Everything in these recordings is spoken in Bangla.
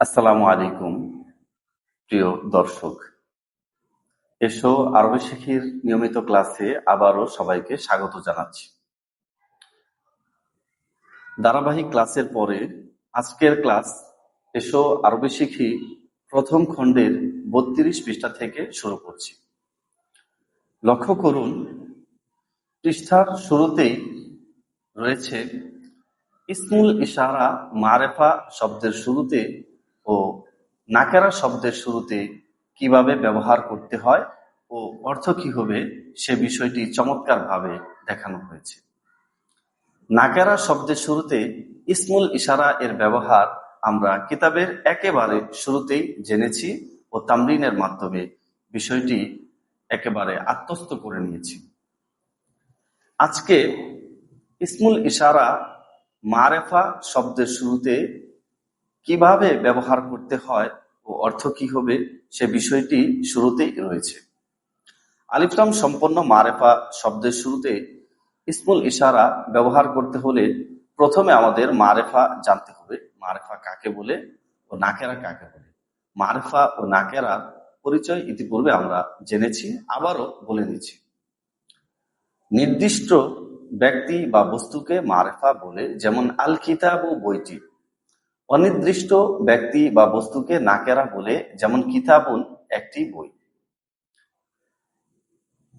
আসসালামু আলাইকুম, প্রিয় দর্শক। এসো আরবি শিখির নিয়মিত ক্লাসে আবারও সবাইকে স্বাগত জানাচ্ছি। ধারাবাহিক ক্লাসের পরে আজকের ক্লাস, এসো আরবি শিখি প্রথম খণ্ডের বত্রিশ পৃষ্ঠা থেকে শুরু করছি। লক্ষ্য করুন, পৃষ্ঠার শুরুতেই রয়েছে, ইসমুল ইশারা মারেফা শব্দের শুরুতে ও নাকেরা শব্দের শুরুতে কীভাবে ব্যবহার করতে হয় ও অর্থ কি হবে সে বিষয়টি চমৎকারভাবে দেখানো হয়েছে। নাকেরা শব্দের শুরুতে ইসমুল ইশারা এর ব্যবহার আমরা কিতাবের একেবারে শুরুতেই জেনেছি ও তামরিনের মাধ্যমে বিষয়টি একেবারে আত্মস্থ করে নিয়েছি। আজকে ইসমুল ইশারা মারেফা শব্দের শুরুতে কীভাবে ব্যবহার করতে হয় ও অর্থ কি হবে সে বিষয়টি শুরুতেই রয়েছে। আলিফলাম সম্পন্ন মারেফা শব্দের শুরুতে ইসমুল ইশারা ব্যবহার করতে হলে প্রথমে আমাদের মারেফা জানতে হবে। মারেফা কাকে বলে ও নাকেরা কাকে বলে? মারেফা ও নাকেরা পরিচয় ইতিপূর্বে আমরা জেনেছি, আবারও বলে নিচ্ছি নির্দিষ্ট ব্যক্তি বা বস্তুকে মারেফা বলে, যেমন আল কিতাব ও বইটি। অনির্দিষ্ট ব্যক্তি বা বস্তুকে নাকেরা বলে যেমন কিতাবুন একটি বই।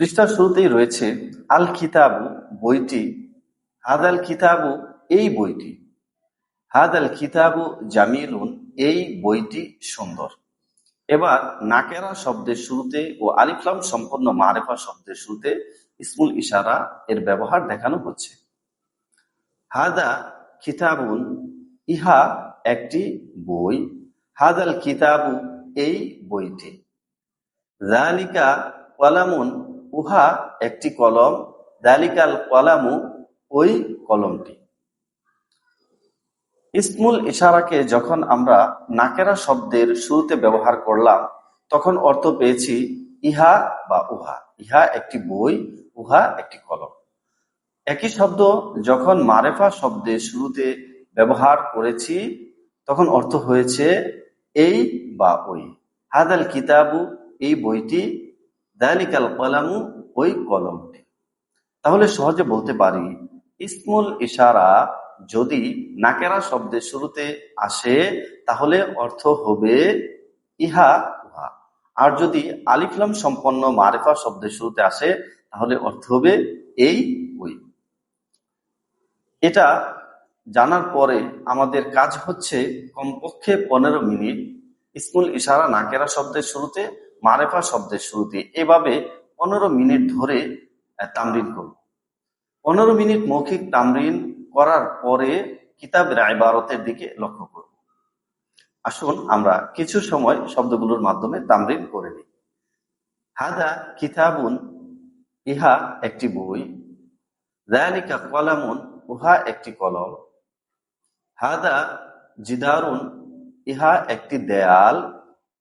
পৃষ্ঠার শুরুতেই রয়েছে, আল কিতাবু বইটি, হাদাল কিতাবু এই বইটি। হাদাল কিতাবু জামিলুন এই বইটি সুন্দর। এবার নাকেরা শব্দের শুরুতে ও আলিফলাম সম্পন্ন মারেফা শব্দের শুরুতে ইসমুল ইশারা এর ব্যবহার দেখানো হচ্ছে। হাদা কিতাবুন ইহা একটি বই। হাদাল কিতাবু এই বইটি। জালিকা কলামুন, উহা একটি কলম। দালিকাল কলামু ওই কলমটি। ইসমুল ইশারাকে যখন আমরা নাকেরা শব্দের শুরুতে ব্যবহার করলাম, তখন অর্থ পেয়েছি ইহা বা উহা। ইহা একটি বই, উহা একটি কলম। একই শব্দ যখন মারেফা শব্দের শুরুতে ব্যবহার করেছি তখন অর্থ হয়েছে এই বা ওই। হাদাল কিতাবু, এই বইটি, দালিকাল কলামু, ওই কলমটি। তাহলে সহজে বলতে পারি, ইসমুল ইশারা যদি নাকেরা শব্দের শুরুতে আসে, তাহলে অর্থ হবে ইহা, উহা। আর যদি আলিফলাম সম্পন্ন মারেফা শব্দের শুরুতে আসে, তাহলে অর্থ হবে এই, ওই। এটা জানার পরে আমাদের কাজ হচ্ছে কমপক্ষে পনেরো মিনিট স্কুল ইশারা নাকেরা শব্দের শুরুতে মারেফা শব্দের শুরুতে। এভাবে পনেরো মিনিট ধরে তামরিন করব। পনেরো মিনিট মৌখিক তামরিন করার পরে কিতাবের আইবারতের দিকে লক্ষ্য করব। আসুন আমরা কিছু সময় শব্দগুলোর মাধ্যমে তামরিন করে নিই। হাদা কিতাবুন, ইহা একটি বই। দায়ালিকা কলামুন, উহা একটি কলম। হাদা জিদারুন, ইহা একটি দেয়াল।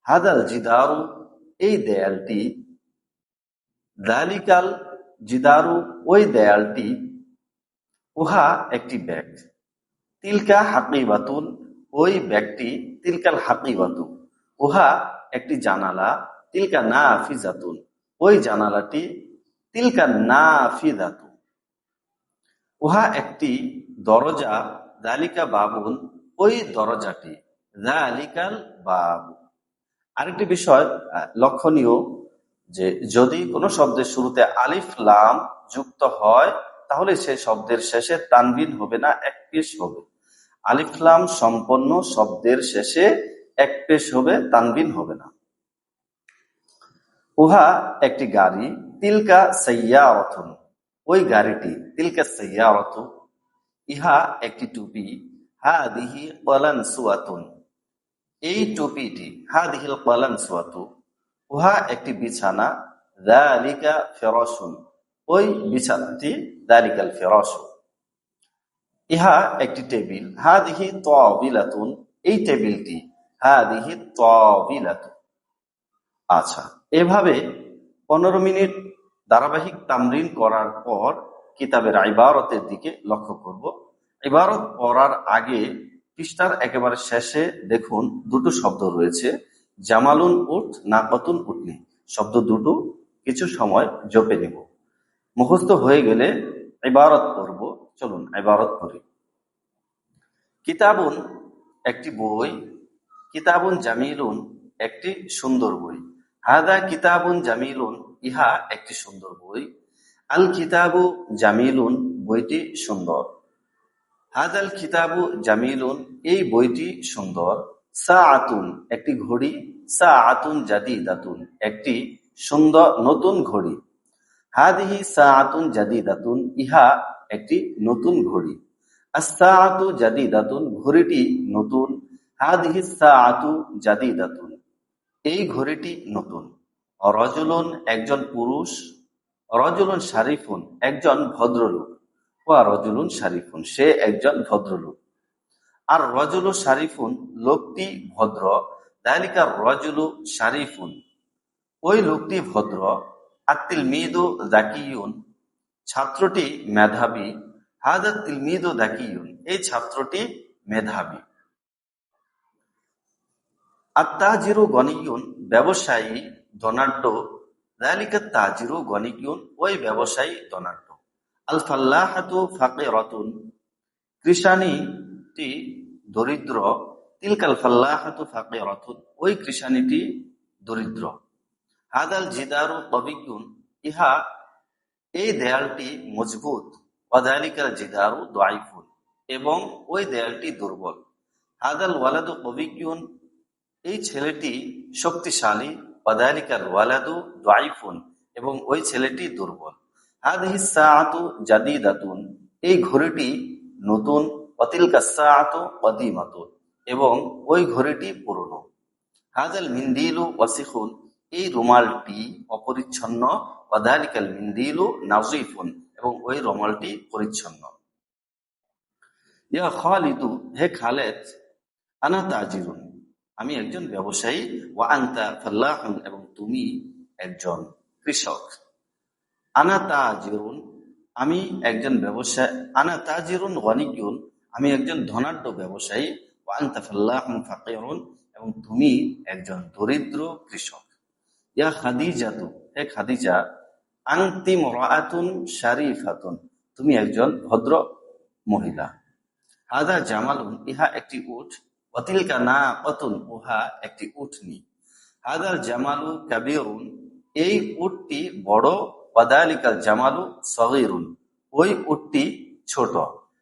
হাদাল জিদারু এই দেয়ালটি। দালিকাল জিদারু, ওই দেয়ালটি। উহা একটি ব্যাগ। তিলকা হাকিবাতুন ওই ব্যাগটি তিলকাল হাকিবাতু উহা একটি জানালা, তিলকা না ফিজাতুন ওই জানালাটি তিলকা না ফিজাতু উহা একটি দরজা দালিকা বাবুন ওই দরজাটি, দালিকাল বাবু। আরেকটি বিষয় লক্ষণীয় যে যদি কোনো শব্দের শুরুতে আলিফ লাম যুক্ত হয়, তাহলে সে শব্দের শেষে তানবিন হবে না, এক পেশ হবে। আলিফলাম সম্পন্ন শব্দের শেষে এক পেশ হবে, তানবিন হবে না। উহা একটি গাড়ি, তিলকা সৈয়া অথন ওই গাড়িটি, তিলকা সৈয়া অথ ইহা একটি টুপি। হা দিহি কলান সুয়াতুন। এই টুপিটি হা দিহিল কলান সুয়াতু, উহা একটি বিছানা দালিকা ফেরসুন ওই বিছানাটি দালিকাল ফেরসু ইহা একটি টেবিল হা দিহি তবিলাতুন এই টেবিলটি হা দিহি তবিলাতুন আচ্ছা এভাবে পনেরো মিনিট ধারাবাহিক তামরিন করার পর কিতাবের ইবারতের দিকে লক্ষ্য করব। ইবারত পড়ার আগে পৃষ্ঠার একেবারে শেষে দেখুন দুটো শব্দ রয়েছে, জামালুন উঠ নাকতুন উঠনি। শব্দ দুটো, কিছু সময় জপে নিব। মুখস্থ হয়ে গেলে ইবারত করব চলুন ইবারত করি কিতাবুন একটি বই, কিতাবুন জামিলুন একটি সুন্দর বই। হাদা কিতাবুন জামিলুন, ইহা একটি সুন্দর বই। আল কিতাবু জামিলুন বইটি সুন্দর। হাদাল কিতাবু জামিলুন এই বইটি সুন্দর। সা আতুন একটি ঘড়ি সা আতুন জাদিদাতুন একটি সুন্দর নতুন ঘড়ি। হাদিহি সা আতুন জাদিদাতুন, ইহা একটি নতুন ঘড়ি। আসাআতু জাদিদাতুন, ঘড়িটি নতুন। হাদিহি সাআতু জাদিদাতুন, এই ঘড়িটি নতুন। একজন পুরুষ রজুলুন শারিফুন, একজন ভদ্রলোক। ওয়া রজুলুন শারিফুন, সে একজন ভদ্রলোক। আর রজুলু শারিফুন, লোকটি ভদ্র, দালিকা রজুলু শারিফুন। ওই লোকটি ভদ্র আত্তিল মিদু জাকিউন ছাত্রটি মেধাবী। হাদা তিলমিদু দাকিউন এই ছাত্রটি মেধাবী। আত্মাজিরু গণিয়ুন ব্যবসায়ী, ধনাঢ্য ওই ব্যবসায়ী ধনাঢ্য। আল ফাল্লাহাতু ফাঁকে রতুন কৃষাণীটি দরিদ্র। তিলকাল ফাল্লাহাতু ওই দরিদ্র। হাদাল জিদারু তবিকুন ইহা, এই দেয়ালটি মজবুত। ওয়াদালিকাল জিদারু দাইফুন। এবং ওই দেয়ালটি দুর্বল। হাদাল ওয়ালাদু কবিকুন এই ছেলেটি শক্তিশালী ওয়াদালিকাল ওয়ালাদু দাইফুন এবং ওই ছেলেটি দুর্বল। হাদিহি সাআতু জাদিদাতুন এই ঘড়িটি নতুন অতিলকা সাআতু কদিমাতুন এবং ওই ঘড়িটি পুরনো। হাদাল মিন্দিলু ওয়াসিখুন এই রুমালটি অপরিচ্ছন্ন ওয়াদালিকাল মিন্দিলু নাজিফুন এবং ওই রুমালটি পরিচ্ছন্ন। ইয়া খালিদু হে খালেদ আনা তাজিরুন আমি একজন ব্যবসায়ী, ওয়া আনতা ফাল্লাহুন, এবং তুমি একজন কৃষক। আনা তাজিরুন, আমি একজন ব্যবসায়ী, আনা তাজিরুন গনিকুন আমি একজন ধনাঢ্য ব্যবসায়ী, ওয়া আনতা ফাল্লাহুন ফাকিরুন, এবং তুমি একজন দরিদ্র কৃষক। ইয়া খাদিজাতু, হে খাদিজা আংতি মরাআতুন শারিফাতুন, তুমি একজন ভদ্র মহিলা। হাদা জামালুন, ইহা একটি উট অতিলকা না অতুন উহা একটি উটনি হাদার জামালু কাবিরুন, এই উটটি বড়, ওয়াদালিকাল জামালু সগিরুন, ওই উটটি ছোট।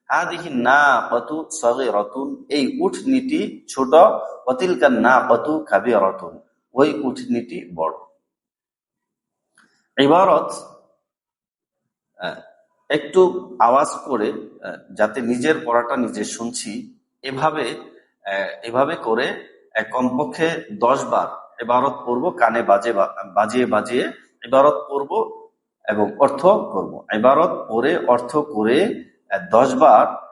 হাদিহি না পতু সগিরতুন, এই উটনিটি ছোট অতিলকা না পতু কাবিরতুন, ওই উঠনিটি বড়। ইবারত একটু আওয়াজ করে যাতে নিজের পড়াটা নিজে শুনছি। এভাবে এভাবে করে কমপক্ষে দশ বার এবারত পড়ব, কানে বাজে বাজিয়ে বাজিয়ে এবারত পড়ব এবং অর্থ করব। এবারত পড়ে, অর্থ করে দশ বার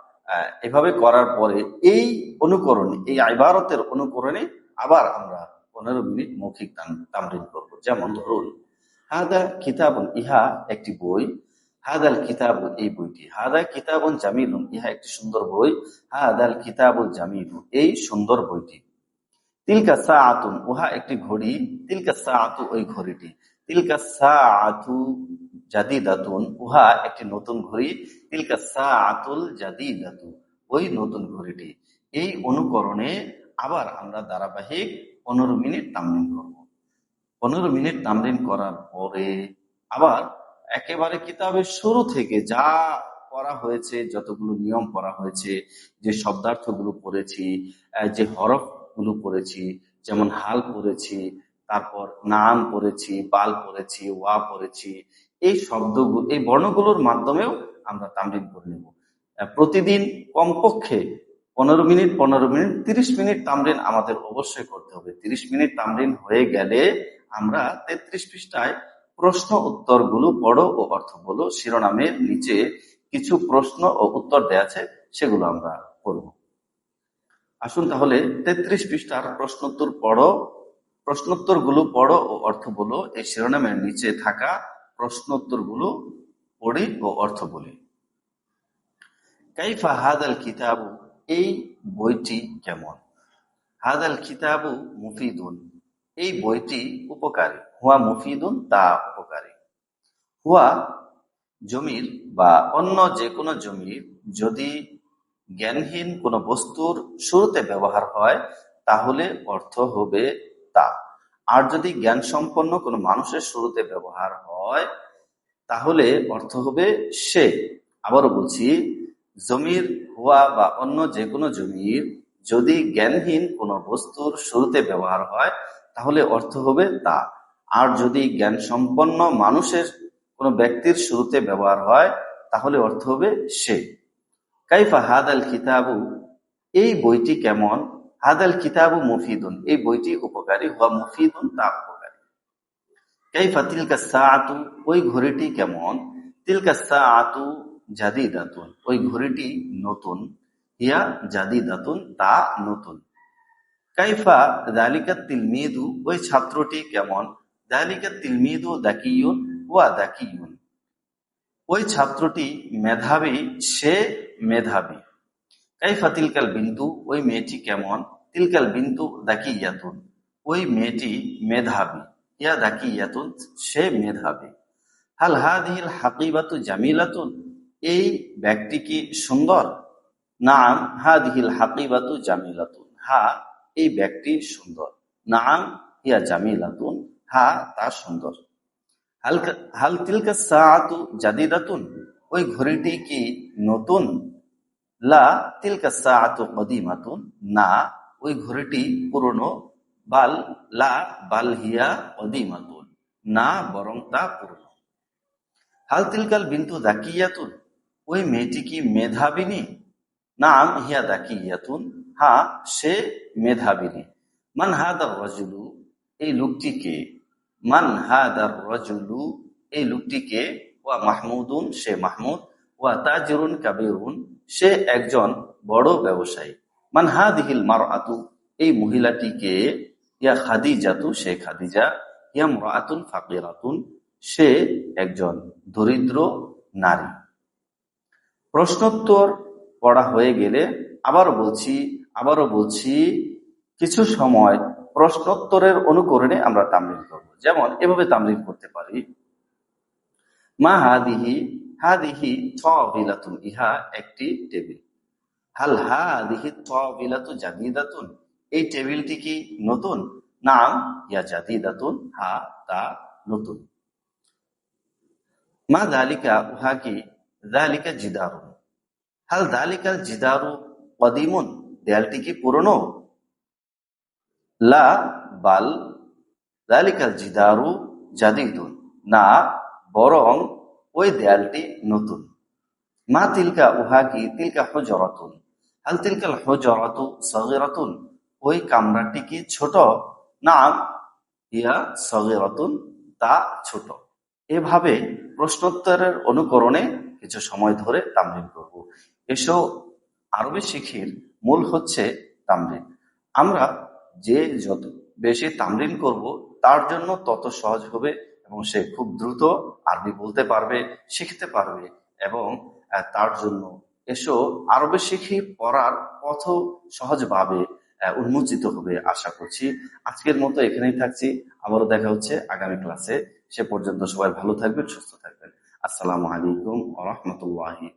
এভাবে করার পরে এই অনুকরণে, এই ইবারতের অনুকরণে আবার আমরা পনেরো মিনিট মৌখিক তাম- তামরিন করব যেমন ধরুন, হাদা কিতাবুন ইহা একটি বই হাদাল কিতাবুন এই বইটি। হাদা কিতাবুন জামিলুন, ইহা একটি সুন্দর বই। হাদাল কিতাবুল জামিলু, এই সুন্দর বইটি। তিলকা সাআতুন, উহা একটি ঘড়ি। তিলকা সা আতু ওই ঘড়িটি। তিলকা সাআতু জাদিদাতুন, উহা একটি নতুন ঘড়ি। তিলকা সাআতুল জাদিদাতু, ওই নতুন ঘড়িটি। এই অনুকরণে আবার আমরা ধারাবাহিক পনেরো মিনিট তামলিন করব। পনেরো মিনিট তামলিন করার পরে আবার একেবারে কিতাবের শুরু থেকে যা পড়া হয়েছে, যতগুলো নিয়ম পড়া হয়েছে, যে শব্দার্থগুলো পড়েছি যে হরফগুলো পড়েছি, যেমন হাল পড়েছি, তারপর নাম পড়েছি, বাল পড়েছি, ওয়া পড়েছি, এই শব্দগুলো এই বর্ণগুলোর মাধ্যমেও আমরা তামলিন করে নেব। প্রতিদিন কমপক্ষে পনেরো মিনিট পনেরো মিনিট, তিরিশ মিনিট তামরিন আমাদের অবশ্যই করতে হবে। তিরিশ মিনিট তামরিন হয়ে গেলে আমরা তেত্রিশ পৃষ্ঠায় প্রশ্ন উত্তরগুলো পড়ো ও অর্থ বলো শিরোনামের নিচে কিছু প্রশ্ন ও উত্তর দেয়া আছে, সেগুলো আমরা করব। আসুন তাহলে তেত্রিশ পৃষ্ঠার প্রশ্নোত্তর পড়ো। প্রশ্নোত্তরগুলো পড়ো ও অর্থ বলো এই শিরোনামের নিচে থাকা প্রশ্নোত্তরগুলো পড়ি ও অর্থ বলি কাইফা হাদাল কিতাবু, এই বইটি কেমন? হাদাল কিতাবু মুফিদুন। এই বইটি উপকারী। হুয়া মুফিদুন, তা উপকারী। হুয়া জমির বা অন্য যে কোনো জমির যদি জ্ঞানহীন কোনো বস্তুর শুরুতে ব্যবহার হয়, তাহলে অর্থ হবে তা। আর যদি জ্ঞান সম্পন্ন কোনো মানুষের শুরুতে ব্যবহার হয়, তাহলে অর্থ হবে সে। আবারও বলছি, জমির, হুয়া বা অন্য যে কোনো জমির যদি জ্ঞানহীন কোনো বস্তুর শুরুতে ব্যবহার হয় তাহলে অর্থ হবে তা। আর যদি জ্ঞান সম্পন্ন মানুষের কোনো ব্যক্তির শুরুতে ব্যবহার হয়, তাহলে অর্থ হবে সে। কাইফা হাদ আল কিতাবু? এই বইটি কেমন? হাদ আল কিতাবু মুফিদুন। এই বইটি উপকারী হওয়া মুফিদুন তা উপকারী। কাইফা তিলকা সাআতু? ওই ঘড়িটি কেমন? তিলকা সাআতু জাদিদাতুন। ওই ঘড়িটি নতুন। হিয়া জাদিদাতুন তা নতুন। কাইফা দালিকা তিলমিদু, ওই ছাত্রটি কেমন? দালিকা তিলমিদু দাকিয়ুন ওয়া দাকিয়ুন। ওই ছাত্রটি মেধাবী, সে মেধাবী। কাইফা তিলকাল বিন্দু ওই মেয়েটি কেমন? তিলকাল বিন্দু দাকিয়াতুন। ওই মেয়েটি মেধাবী। ইয়া দাকিয়াতুন, সে মেধাবী। হাল হাদিহিল হাকিবাতু জামিলাতুন? এই ব্যক্তি কি সুন্দর? নাম হাদিহিল হাকিবাতু জামিলাতুন। হা এই ব্যক্তি সুন্দর। নাম ইয়া জামিলাতুন হা তা সুন্দর। হাল তিলকা সাআতু জাদিদাতুন, ওই ঘড়িটি কি নতুন? লা তিলকা সাআতু কদিমাতুন, না, ওই ঘড়িটি পুরনো, বাল, লা বাল হিয়া কদিমাতুন, না বরং তা পুরনো। হাল তিলকাল বিন্তু দাকিয়াতুন, ওই মেয়েটি কি মেধাবিনী? নাম হিয়া দাকিয়াতুন, হা, সে মেধাবিনী। মান হাদার রজুলু, এই লোকটিকে, মান হাদার রজুলু, এই লোকটিকে, ওয়া মাহমুদুন, সে মাহমুদ, ওয়া তাজরুন কাবিরুন, সে একজন বড় ব্যবসায়ী। মান হাদিহিল মার আতু এই মহিলাটিকে, ইয়া খাদিজাতু, সে খাদিজা, ইয়া মরাতুন ফাকিরাতুন, সে একজন দরিদ্র নারী। প্রশ্নোত্তর পড়া হয়ে গেলে আবার বলছি আবারও বলছি, কিছু সময় প্রশ্নোত্তরের অনুকরণে আমরা তামলিন করব। যেমন, এভাবে তামলিন করতে পারি। মা হাদিহি হাদিহি বিলাতুন ইহা একটি টেবিল। হাল হা হাদিহি বিলাতু জাদিদাতুন, এই টেবিলটি কি নতুন? নাম, ইয়া জাদিদাতুন, হা, তা নতুন। মা দালিকা উহা কি? দালিকা জিদারুন। হাল দালিকাল জিদারু কদিমুন? দেয়ালটি কি পুরনো? লা বাল দালিকাল জিদারু জাদিদুন। না, বরং ওই দেয়ালটি নতুন। মা তিলকা উহা কি তিলকা হজরাতুন? হাল তিলকাল হজরাতু সগিরাতুন? ওই কামরাটি কি ছোট? না ইয়া সগিরাতুন, তা ছোট। এভাবে প্রশ্নোত্তরের অনুকরণে কিছু সময় ধরে তামরিন করব। এসো আরবি শিখির মূল হচ্ছে তামরিন। আমরা যে যত বেশি তামরিন করব, তার জন্য তত সহজ হবে এবং সে খুব দ্রুত আরবি বলতে পারবে, শিখতে পারবে এবং তার জন্য এসো আরবি শিখি পড়ার পথ সহজভাবে উন্মোচিত হবে আশা করছি। আজকের মতো এখানেই থাকছি। আবারও দেখা হচ্ছে আগামী ক্লাসে। সে পর্যন্ত সবাই ভালো থাকবেন, সুস্থ থাকবেন। আসসালামু আলাইকুম রহমতুল্লাহি